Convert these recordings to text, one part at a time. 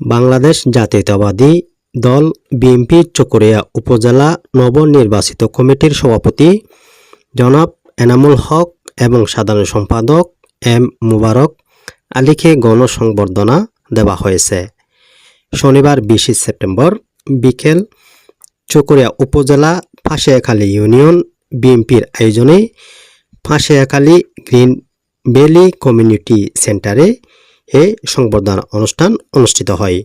বাংলাদেশ জাতীয়তাবাদী দল বিএনপি চকরিয়া উপজেলা নবনির্বাচিত কমিটির সভাপতি জনাব এনামুল হক এবং সাধারণ সম্পাদক এম মুবারক আলীকে গণসংবর্ধনা দেওয়া হয়েছে। শনিবার বিশে সেপ্টেম্বর বিকেল চকরিয়া উপজেলা ফাঁসিয়াখালী ইউনিয়ন বিএনপির আয়োজনে ফাঁসিয়াখালী গ্রিন ভ্যালি কমিউনিটি সেন্টারে এ সংবর্ধনা অনুষ্ঠান অনুষ্ঠিত হয়।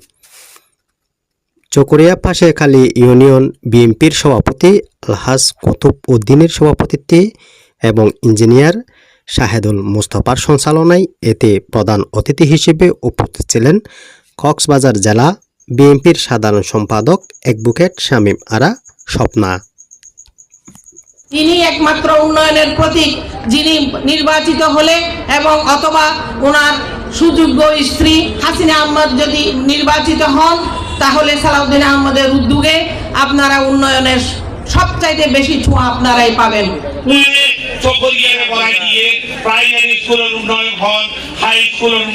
চকরিয়া পাশেখালী ইউনিয়ন বিএনপির সভাপতি আলহাজ কুতুব উদ্দিনের সভাপতিত্বে এবং ইঞ্জিনিয়ার শাহেদুল মুস্তফার সঞ্চালনায় এতে প্রধান অতিথি হিসেবে উপস্থিত ছিলেন কক্সবাজার জেলা বিএনপির সাধারণ সম্পাদক অ্যাডভোকেট শামীম আরা স্বপ্না। তিনি একমাত্র উন্নয়নের প্রতীক, যিনি নির্বাচিত হলে এবং অথবা ওনার সুযোগ্য স্ত্রী হাসিনা আহমদ যদি নির্বাচিত হন, তাহলে সালাউদ্দিন আহমদের উদ্যোগে আপনারা উন্নয়নের সবচাইতে বেশি ছোঁয়া আপনারাই পাবেন। প্রাইমারি স্কুলের হাই স্কুলের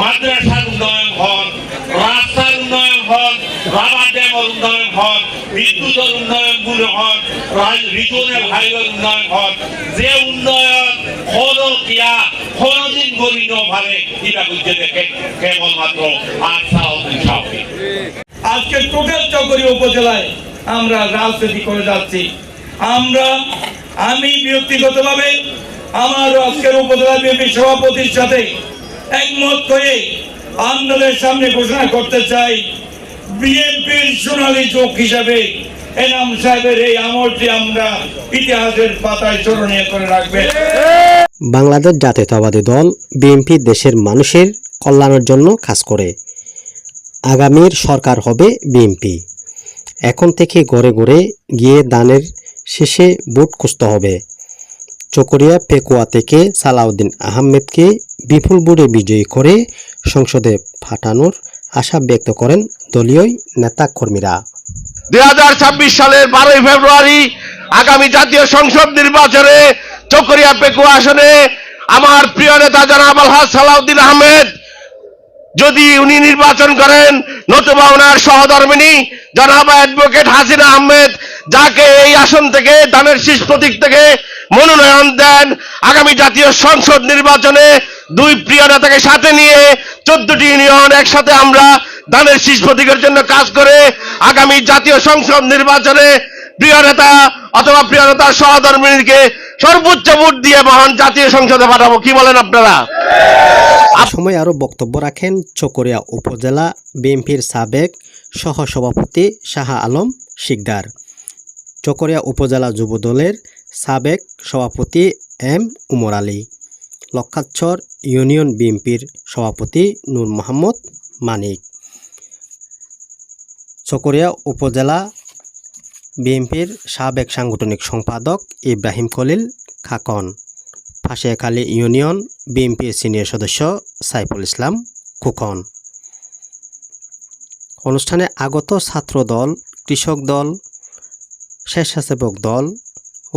মাদ্রাসার উন্নয়ন হন, বিদ্যুতের উন্নয়ন গুলো হন রিজনের হাইওয়ের উন্নয়ন হন যে উন্নয়ন হলো কিয়া কোনদিন করি ভাবে এটা বুঝতে দেখে কেবলমাত্র আশা হবে আজকে টোটাল চকরি উপজেলায় আমরা রাজনীতি করে যাচ্ছি। আমরা, আমি ব্যক্তিগতভাবে আমার আজকের উপজেলা বিএনপি সভাপতির সাথে একমত হয়ে আন্দোলনের সামনে ঘোষণা করতে চাই। বিএনপির সোনালী চোখ হিসাবে এনাম সাহেবের এই আমলটি আমরা ইতিহাসের পাতায় স্মরণীয় করে রাখবেন বাংলাদেশ জাতীয়তাবাদী দল বিএনপি দেশের মানুষের কল্যাণের জন্য কাজ করে। আগামীর সরকার হবে বিএনপি। এখন থেকে গড়ে গড়ে গিয়ে দানের শেষে ভোট খুঁজতে হবে। চকরিয়া পেকুয়া থেকে সালাউদ্দিন আহমেদকে বিপুল ভোটে বিজয়ী করে সংসদে পাঠানোর আশা ব্যক্ত করেন দলীয় নেতাকর্মীরা। দুই হাজার ছাব্বিশ সালের বারোই ফেব্রুয়ারি আগামী জাতীয় সংসদ নির্বাচনে চকরিয়া পেকুয়া আসনে আমার প্রিয় নেতা জনাব আলহাজ সালাউদ্দিন আহমেদ, যদি উনি নির্বাচন করেন, নতুবা ওনার সহধর্মিনী জনাব অ্যাডভোকেট হাসিনা আহমেদ যাকে এই আসন থেকে, দানের শীষ প্রতীক থেকে মনোনয়ন দেন। আগামী জাতীয় সংসদ নির্বাচনে দুই প্রিয় নেতাকে সাথে নিয়ে চোদ্দটি ইউনিয়ন একসাথে আমরা দানের শীষ প্রতীকের জন্য কাজ করে আগামী জাতীয় সংসদ নির্বাচনে প্রিয় নেতা অথবা প্রিয় নেতার সহধর্মিনীকে সর্বোচ্চ ভোট দিয়ে মহান জাতীয় সংসদে পাঠাবো। কি বলেন আপনারা? সময় আরও বক্তব্য রাখেন চকরিয়া উপজেলা বিএনপির সাবেক সহসভাপতি শাহ আলম শিকদার। চকরিয়া উপজেলা যুবদলের সাবেক সভাপতি এম উমর আলী। লক্ষাচ্ছর ইউনিয়ন বিএনপির সভাপতি নূর মোহাম্মদ মানিক। চকরিয়া উপজেলা বিএনপির সাবেক সাংগঠনিক সম্পাদক ইব্রাহিম খলিল খাকন, ফাঁসিয়াখালী ইউনিয়ন বিএনপির সিনিয়র সদস্য সাইফুল ইসলাম খুকন। অনুষ্ঠানে আগত ছাত্র দল কৃষক দল, স্বেচ্ছাসেবক দল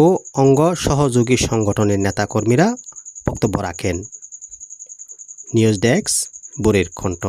ও অঙ্গ সহযোগী সংগঠনের নেতাকর্মীরা বক্তব্য রাখেন। নিউজ ডেস্ক, বুড়ির কণ্ঠ